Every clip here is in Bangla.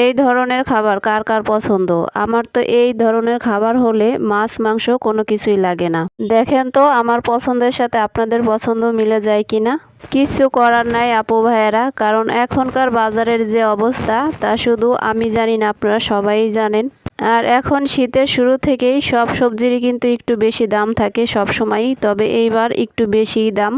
এই ধরনের খাবার কার কার পছন্দ? আমার তো এই ধরনের খাবার হলে মাছ, মাংস কোনো কিছুই লাগে না। দেখেন তো, আমার পছন্দের সাথে আপনাদের পছন্দ মিলে যায় কি না কিছু করার নাই আপু ভাইয়েরা, কারণ এখনকার বাজারের যে অবস্থা, তা শুধু আমি জানি না, আপনারা সবাই জানেন। আর এখন শীতের শুরু থেকেই সব সবজিরই কিন্তু একটু বেশি দাম থাকে সব সময়ই, তবে এইবার একটু বেশিই দাম।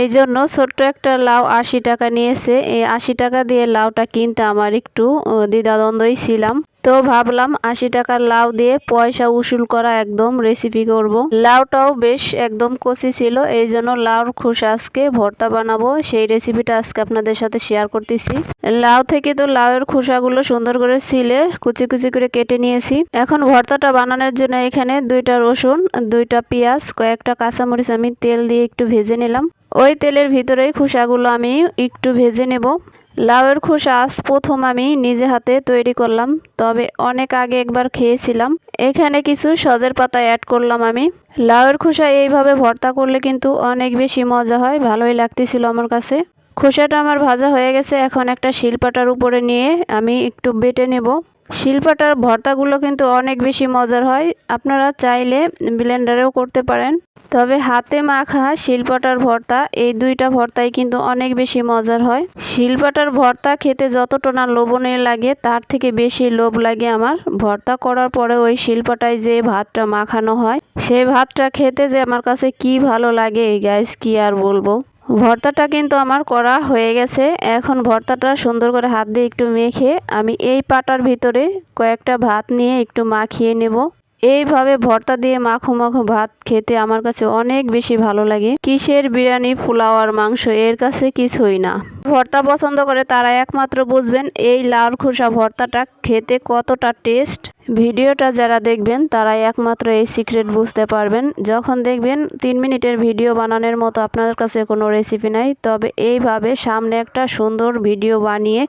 এই জন্য ছোট্ট একটা লাউ আশি টাকা নিয়েছে। এই আশি টাকা দিয়ে লাউটা কিনতে আমার একটু দ্বিধাদ্বন্দ্বই ছিলাম। তো ভাবলাম আশি টাকার লাউ দিয়ে পয়সা উসুল করা একদম রেসিপি করব। লাউটাও বেশ একদম কচি ছিল, এই জন্য লাউর খোসা আজকে ভর্তা বানাবো। সেই রেসিপিটা আজকে আপনাদের সাথে শেয়ার করতেছি। লাউ থেকে তো লাউয়ের খোসাগুলো সুন্দর করে ছিলে, কুচি কুচি করে কেটে নিয়েছি। এখন ভর্তাটা বানানোর জন্য এখানে দুইটা রসুন, দুইটা পেঁয়াজ, কয়েকটা কাঁচামরিচ আমি তেল দিয়ে একটু ভেজে নিলাম। ওই তেলের ভিতরেই খোসাগুলো আমি একটু ভেজে নেব। লাউয়ের খোসা আজ প্রথম আমি নিজে হাতে তৈরি করলাম, তবে অনেক আগে একবার খেয়েছিলাম। এখানে কিছু সজের পাতা অ্যাড করলাম আমি। লাউয়ের খোসা এইভাবে ভর্তা করলে কিন্তু অনেক বেশি মজা হয়, ভালোই লাগতেছিল আমার কাছে। খোসাটা আমার ভাজা হয়ে গেছে, এখন একটা শিলপাটার উপরে নিয়ে আমি একটু বেটে নেব। শিলপাটার ভর্তাগুলো কিন্তু অনেক বেশি মজার হয়। আপনারা চাইলে ব্লেন্ডারেও করতে পারেন। তবে হাতে মাখা শিলপাটার ভর্তা, এই দুইটা ভর্তাই কিন্তু অনেক বেশি মজার হয়। শিলপাটার ভর্তা খেতে যতটা না লোভনীয় লাগে, তার থেকে বেশি লোভ লাগে আমার। ভর্তা করার পরে ওই শিলপাটায় যে ভাতটা মাখানো হয়, সেই ভাতটা খেতে যে আমার কাছে কি ভালো লাগে, এই গ্যাস কি আর বলব? ভর্তাটা কিন্তু আমার করা হয়ে গেছে। এখন ভর্তাটা সুন্দর করে হাত দিয়ে একটু মেখে আমি এই পাটার ভিতরে কয়েকটা ভাত নিয়ে একটু মাখিয়ে নেব। এইভাবে ভর্তা দিয়ে মাখো মাখো ভাত খেতে আমার কাছে অনেক বেশি ভালো লাগে। কিসের বিরিয়ানি, পোলাও আর মাংস এর কাছে কিছুই না। ভর্তা পছন্দ করে তারা একমাত্র বুঝবেন এই লাউর খোসা ভর্তাটা খেতে কতটা টেস্ট। ভিডিওটা যারা দেখবেন, তারাই একমাত্র এই সিক্রেট বুঝতে পারবেন। যখন দেখবেন তিন মিনিটের ভিডিও বানানোর মতো আপনার কাছে কোনো রেসিপি নাই, তবে এইভাবে সামনে একটা সুন্দর ভিডিও বানিয়ে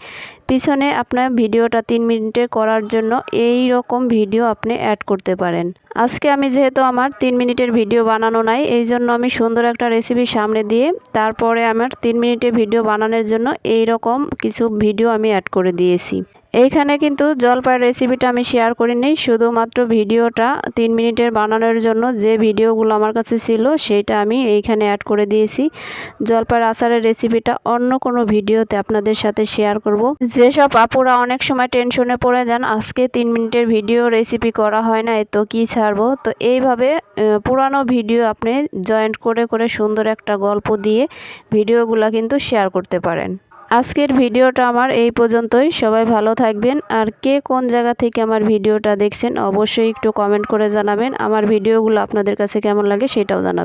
পিছনে আপনার ভিডিওটা তিন মিনিটের করার জন্য এই রকম ভিডিও আপনি অ্যাড করতে পারেন। আজকে আমি যেহেতু আমার তিন মিনিটের ভিডিও বানানো নাই, এই জন্য আমি সুন্দর একটা রেসিপি সামনে দিয়ে তারপরে আমার তিন মিনিটের ভিডিও বানানোর জন্য এই রকম কিছু ভিডিও আমি অ্যাড করে দিয়েছি। এইখানে কিন্তু জলপাইয়ের রেসিপিটা আমি শেয়ার করিনি, শুধুমাত্র ভিডিওটা তিন মিনিটের বানানোর জন্য যে ভিডিওগুলো আমার কাছে ছিল সেইটা আমি এইখানে অ্যাড করে দিয়েছি। জলপাইয়ের আচারের রেসিপিটা অন্য কোনো ভিডিওতে আপনাদের সাথে শেয়ার করব। যেসব আপুরা অনেক সময় টেনশনে পড়ে যান, আজকে তিন মিনিটের ভিডিও রেসিপি করা হয় না তো কি ছাড়বো? তো এইভাবে পুরানো ভিডিও আপনি জয়েন্ট করে করে সুন্দর একটা গল্প দিয়ে ভিডিওগুলো কিন্তু শেয়ার করতে পারেন। আজকের ভিডিওটা আমার এই পর্যন্তই। সবাই ভালো থাকবেন। আর কে কোন জায়গা থেকে আমার ভিডিওটা দেখছেন, অবশ্যই একটু কমেন্ট করে জানাবেন। আমার ভিডিওগুলো আপনাদের কাছে কেমন লাগে সেটাও জানাবেন।